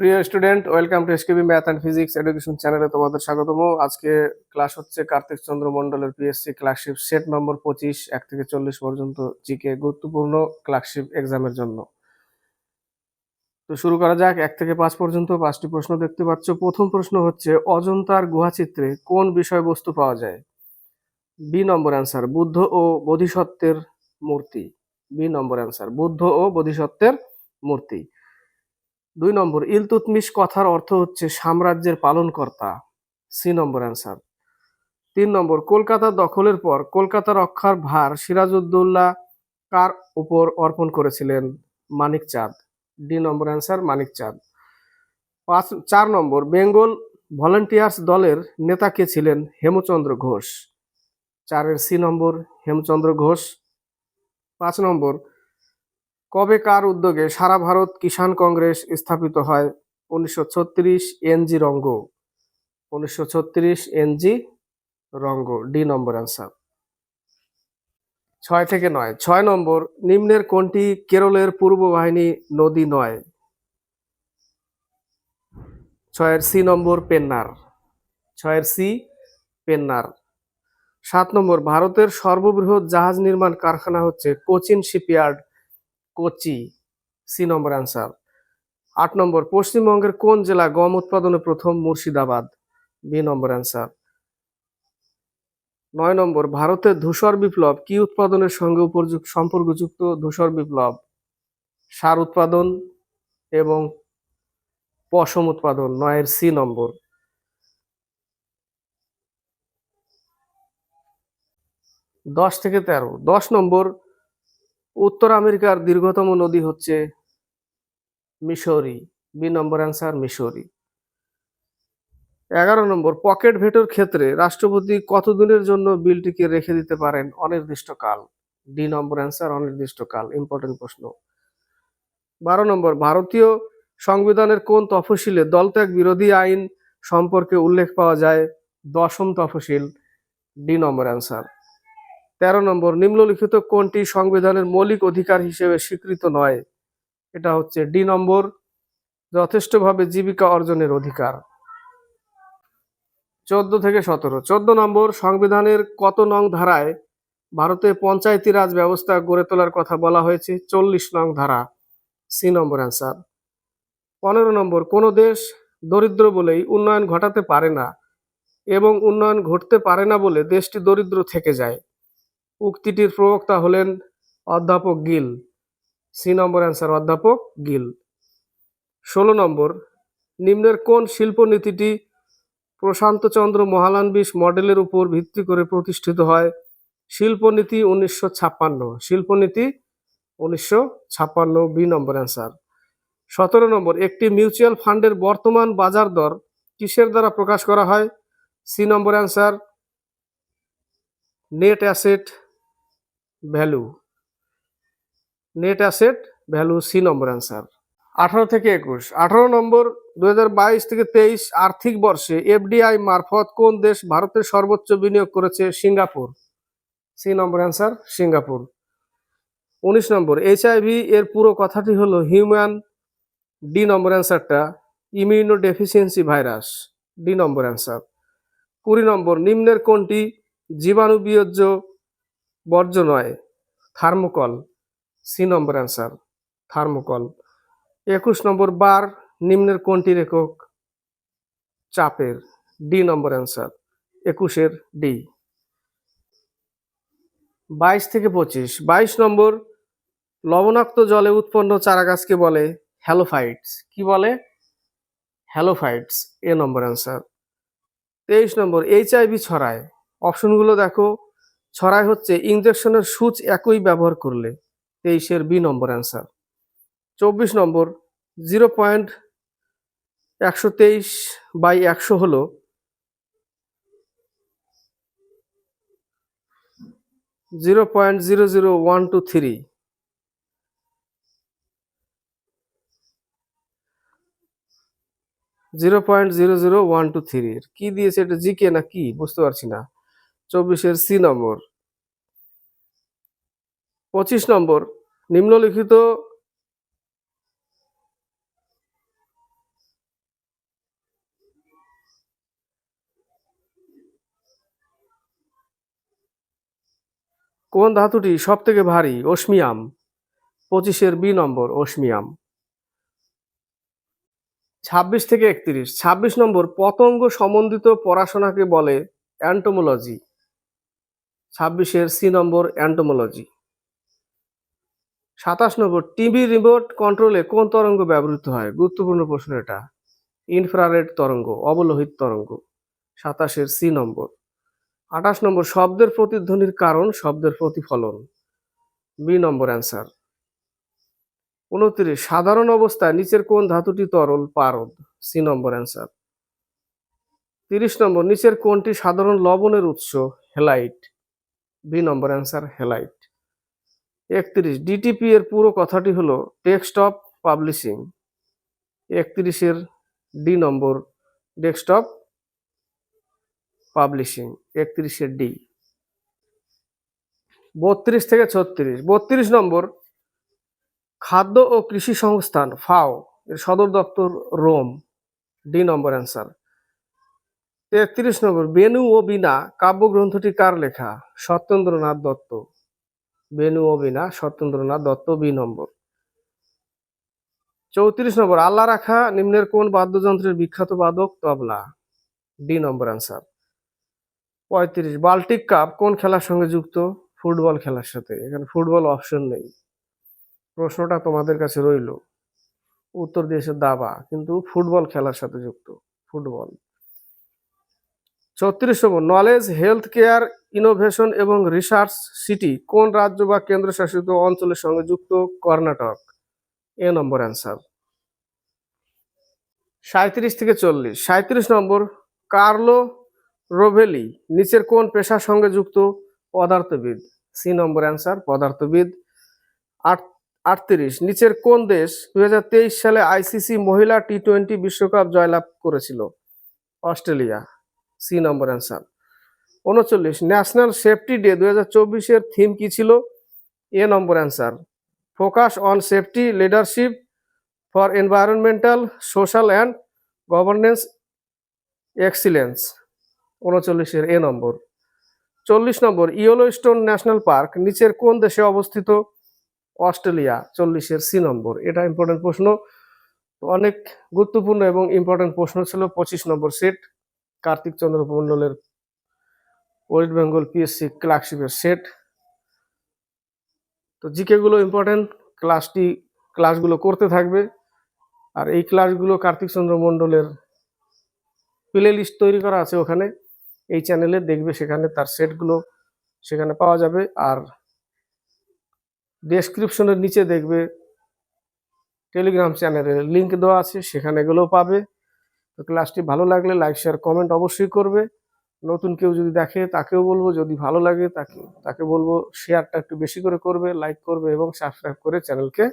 প্রিয় student, welcome to SKB math and physics education চ্যানেলে তোমাদের স্বাগতম। আজকে ক্লাস হচ্ছে কার্তিক চন্দ্র মন্ডলের পিএসসি ক্লাসশিপ সেট নম্বর পঁচিশ, এক থেকে চল্লিশ পর্যন্ত জিকে গুরুত্বপূর্ণ ক্লাসশিপ এক্সামের জন্য। তো শুরু করা যাক, এক থেকে পাঁচ পর্যন্ত পাঁচটি প্রশ্ন দেখতে পাচ্ছ। প্রথম প্রশ্ন হচ্ছে, অজন্তার গুহাচিত্রে কোন বিষয়বস্তু পাওয়া যায়? বি নম্বর অ্যান্সার, বুদ্ধ ও বোধিসত্ত্বের মূর্তি। বি নম্বর অ্যান্সার, বুদ্ধ ও বোধিসত্ত্বের মূর্তি। দুই নম্বর ইলতুৎমিশ কথার অর্থ হচ্ছে সাম্রাজ্যের পালনকর্তা। C number answer. তিন নম্বর, কলকাতা দখলের পর কলকাতা রক্ষার ভার সিরাজউদ্দৌলা কার উপর অর্পণ করেছিলেন? মানিক চাঁদ। ডি নম্বর অ্যান্সার, মানিক চাঁদ। পাঁচ, চার নম্বর, বেঙ্গল ভলেন্টিয়ার্স দলের নেতা কে ছিলেন? হেমচন্দ্র ঘোষ। চারের সি নম্বর, হেমচন্দ্র ঘোষ। পাঁচ নম্বর কবে কার উদ্যোগে সারা ভারত কিষাণ কংগ্রেস স্থাপিত হয়? উনিশশো ছত্রিশ এনজি রঙ্গ। উনিশশো ছত্রিশ এনজি রঙ্গ ডি নম্বর অ্যান্সার ছয় থেকে নয়। ছয় নম্বর, নিম্নের কোনটি কেরলের পূর্ব বাহিনী নদী নয়? ছয়ের সি নম্বর, পেন্নার। ছয়ের সি, পেন্নার। সাত নম্বর, ভারতের সর্ববৃহৎ জাহাজ নির্মাণ কারখানা হচ্ছে Cochin shipyard. Kochi C number answer আট নম্বর, পশ্চিমবঙ্গের কোন জেলা গম উৎপাদনে প্রথম মুর্শিদাবাদ? বি নম্বর অ্যান্সার নয় নম্বর, ভারতের ধূসর বিপ্লব কি উৎপাদনের সঙ্গে উপযুক্ত সম্পর্কযুক্ত ধূসর বিপ্লব? সার উৎপাদন এবং পশম উৎপাদন, নয়ের সি নম্বর। দশ থেকে তেরো। দশ নম্বর উত্তর আমেরিকার দীর্ঘতম নদী হচ্ছে মিশরি। বি নম্বর অ্যান্সার, মিশরি। এগারো নম্বর, পকেট ভেটোর ক্ষেত্রে রাষ্ট্রপতি কতদিনের জন্য বিলটিকে রেখে দিতে পারেন? অনির্দিষ্টকাল। ডি নম্বর অ্যান্সার, অনির্দিষ্টকাল। ইম্পর্টেন্ট প্রশ্ন। বারো নম্বর, ভারতীয় সংবিধানের কোন তফসিলে দলত্যাগ বিরোধী আইন সম্পর্কে উল্লেখ পাওয়া যায়? দশম তফসিল। D number answer. তেরো নম্বর, নিম্নলিখিত কোনটি সংবিধানের মৌলিক অধিকার হিসেবে স্বীকৃত নয়? এটা হচ্ছে ডি নম্বর, যথেষ্টভাবে জীবিকা অর্জনের অধিকার। চোদ্দ থেকে সতেরো। চোদ্দ নম্বর, সংবিধানের কত নং ধারায় ভারতে পঞ্চায়েতি রাজ ব্যবস্থা গড়ে তোলার কথা বলা হয়েছে? চল্লিশ নং ধারা। C number answer. পনেরো নম্বর, কোনো দেশ দরিদ্র বলেই উন্নয়ন ঘটাতে পারে না এবং উন্নয়ন ঘটতে পারে না বলে দেশটি দরিদ্র থেকে যায়। উক্তিটির প্রবক্তা হলেন অধ্যাপক গিল। সি নম্বর অ্যান্সার, অধ্যাপক গিল। ষোলো নম্বর, নিম্নের কোন শিল্পনীতিটি প্রশান্তচন্দ্র মহালানবিশ মডেলের উপর ভিত্তি করে প্রতিষ্ঠিত হয়? শিল্পনীতি উনিশশো ছাপ্পান্ন। শিল্পনীতি উনিশশো ছাপ্পান্ন, বি নম্বর অ্যান্সার। সতেরো নম্বর, একটি মিউচুয়াল ফান্ডের বর্তমান বাজার দর কিসের দ্বারা প্রকাশ করা হয়? C number answer, net asset value. Net asset, value C number answer. আঠারো থেকে একুশ। আঠারো নম্বর দু হাজার বাইশ থেকে তেইশ আর্থিক বর্ষে এফডিআই মারফত কোন দেশ ভারতের সর্বোচ্চ বিনিয়োগ করেছে? Singapore. C number answer, Singapore. উনিশ নম্বর এইচআইভি এর পুরো কথাটি হলো হিউম্যান ডি নম্বর অ্যান্সারটা immuno deficiency virus, D number answer. কুড়ি নম্বর, নিম্নের কোনটি? জীবাণু বিয়োজ্য বর্জ্য নয় thermocol C number answer thermocol. একুশ নম্বর বার, নিম্নের কোনটির একক? চাপের ডি নম্বর অ্যান্সার একুশের ডি বাইশ থেকে পঁচিশ। বাইশ নম্বর, লবণাক্ত জলে উৎপন্ন চারাগাছকে বলে? হ্যালোফাইটস। কি বলে? হ্যালোফাইটস এ নম্বর অ্যান্সার তেইশ নম্বর এইচআইভি ছড়ায়। অপশনগুলো দেখো। ছড়ায় হচ্ছে ইঞ্জেকশনের সূচ একই ব্যবহার করলে, তেইশের বি নম্বর অ্যান্সার চব্বিশ নম্বর জিরো পয়েন্ট একশো তেইশ বাই একশো হলো zero point zero zero one two three zero point zero zero one two three কি দিয়েছে এটা জিকে না কি? বুঝতে পারছি না। চব্বিশের সি নম্বর। পঁচিশ নম্বর, নিম্নলিখিত কোন ধাতুটি সব থেকে ভারী? অসমিয়াম। পঁচিশের বি নম্বর, অসমিয়াম। ছাব্বিশ থেকে একত্রিশ। ছাব্বিশ নম্বর, পতঙ্গ সম্বন্ধিত পড়াশোনাকে বলে অ্যান্টোমোলজি। ছাব্বিশের সি নম্বর অ্যান্টোমোলজি। সাতাশ নম্বর, টিভি রিমোট কন্ট্রোলে কোন তরঙ্গ ব্যবহৃত হয়? গুরুত্বপূর্ণ প্রশ্ন এটা। ইনফ্রারেড তরঙ্গ, অবলোহিত তরঙ্গ। সাতাশের সি নম্বর। আঠাশ নম্বর, শব্দের প্রতিধ্বনির কারণ, শব্দের প্রতিফলন। B number answer. উনত্রিশ, সাধারণ অবস্থায় নিচের কোন ধাতুটি তরল পারদ? C number answer. তিরিশ নম্বর, নিচের কোনটি সাধারণ লবণের উৎস? Halite. B number answer halite. একত্রিশ, ডিটিপি এর পুরো কথাটি হলো ডেস্কটপ পাবলিশিং। একত্রিশের ডি নম্বর ডেস্কটপ পাবলিশিং একত্রিশের ডি। বত্রিশ থেকে ছত্রিশ, বত্রিশ নম্বর খাদ্য ও কৃষি সংস্থান, ফাও, এর সদর দপ্তর রোম, ডি নম্বর অ্যান্সার। তেত্রিশ নম্বর, বেনু ও বিনা কাব্যগ্রন্থটি কার লেখা? সত্যেন্দ্রনাথ দত্ত। বেনু ও বিনা সত্যেন্দ্রনাথ দত্ত, বি নম্বর। চৌত্রিশ নম্বর, আল্লাহ রাখা নিম্নের কোন বাদ্যযন্ত্রের বিখ্যাত বাদক? তবলা। ডি নম্বর অ্যান্সার পঁয়ত্রিশ, বাল্টিক কাপ কোন খেলার সঙ্গে যুক্ত? ফুটবল খেলার সাথে। এখানে ফুটবল অপশন নেই। প্রশ্নটা তোমাদের কাছে রইল। উত্তর দিয়েছে দাবা, কিন্তু ফুটবল খেলার সাথে যুক্ত। ফুটবল। ছত্রিশ number knowledge health care innovation এবং রিসার্চ সিটি কোন রাজ্য বা কেন্দ্রশাসিত অঞ্চলের সঙ্গে যুক্ত? কর্ণাটক। এ নম্বর অ্যান্সার সাঁত্রিশ থেকে চল্লিশ। সাঁত্রিশ নম্বর, কার্লো রোভেলি, নিচের কোন পেশার সঙ্গে যুক্ত? পদার্থবিদ। সি নম্বর অ্যান্সার পদার্থবিদ। আট, আটত্রিশ। নিচের কোন দেশ দুই হাজার তেইশ সালে আইসিসি মহিলা টি টোয়েন্টি বিশ্বকাপ জয়লাভ করেছিল? অস্ট্রেলিয়া। C number answer. উনচল্লিশ, ন্যাশনাল সেফটি ডে দু হাজার চব্বিশের থিম কি ছিল? A number answer. Focus on safety, leadership for environmental, social and governance excellence. উনচল্লিশের A নম্বর। চল্লিশ নম্বর ইয়েলো স্টোন ন্যাশনাল পার্ক, নিচের কোন দেশে অবস্থিত? অস্ট্রেলিয়া। চল্লিশের সি নম্বর। এটা ইম্পর্টেন্ট প্রশ্ন। অনেক গুরুত্বপূর্ণ এবং ইম্পর্টেন্ট প্রশ্ন ছিল। পঁচিশ নম্বর set. Kartik Chandra Mondal West Bengal PSC ক্লার্কশিপের set. তো জিকে গুলো ইম্পর্টেন্ট ক্লাসটি, ক্লাসগুলো করতে থাকবে। আর এই ক্লাসগুলো কার্তিক চন্দ্র মণ্ডলের প্লে লিস্ট তৈরি করা আছে ওখানে। এই চ্যানেলে দেখবে সেখানে তার সেটগুলো সেখানে পাওয়া যাবে। আর ডেসক্রিপশনের নিচে দেখবে টেলিগ্রাম চ্যানেলের লিঙ্ক দেওয়া আছে, সেখানে এগুলোও পাবে। তো ক্লাসটি ভালো লাগলে লাইক শেয়ার কমেন্ট অবশ্যই করবে। নতুন কেউ যদি দেখে, তাকেও বলব, যদি ভালো লাগে, তাকে তাকে বলব শেয়ারটা একটু বেশি করে করবে লাইক করবে এবং সাবস্ক্রাইব করে চ্যানেলকে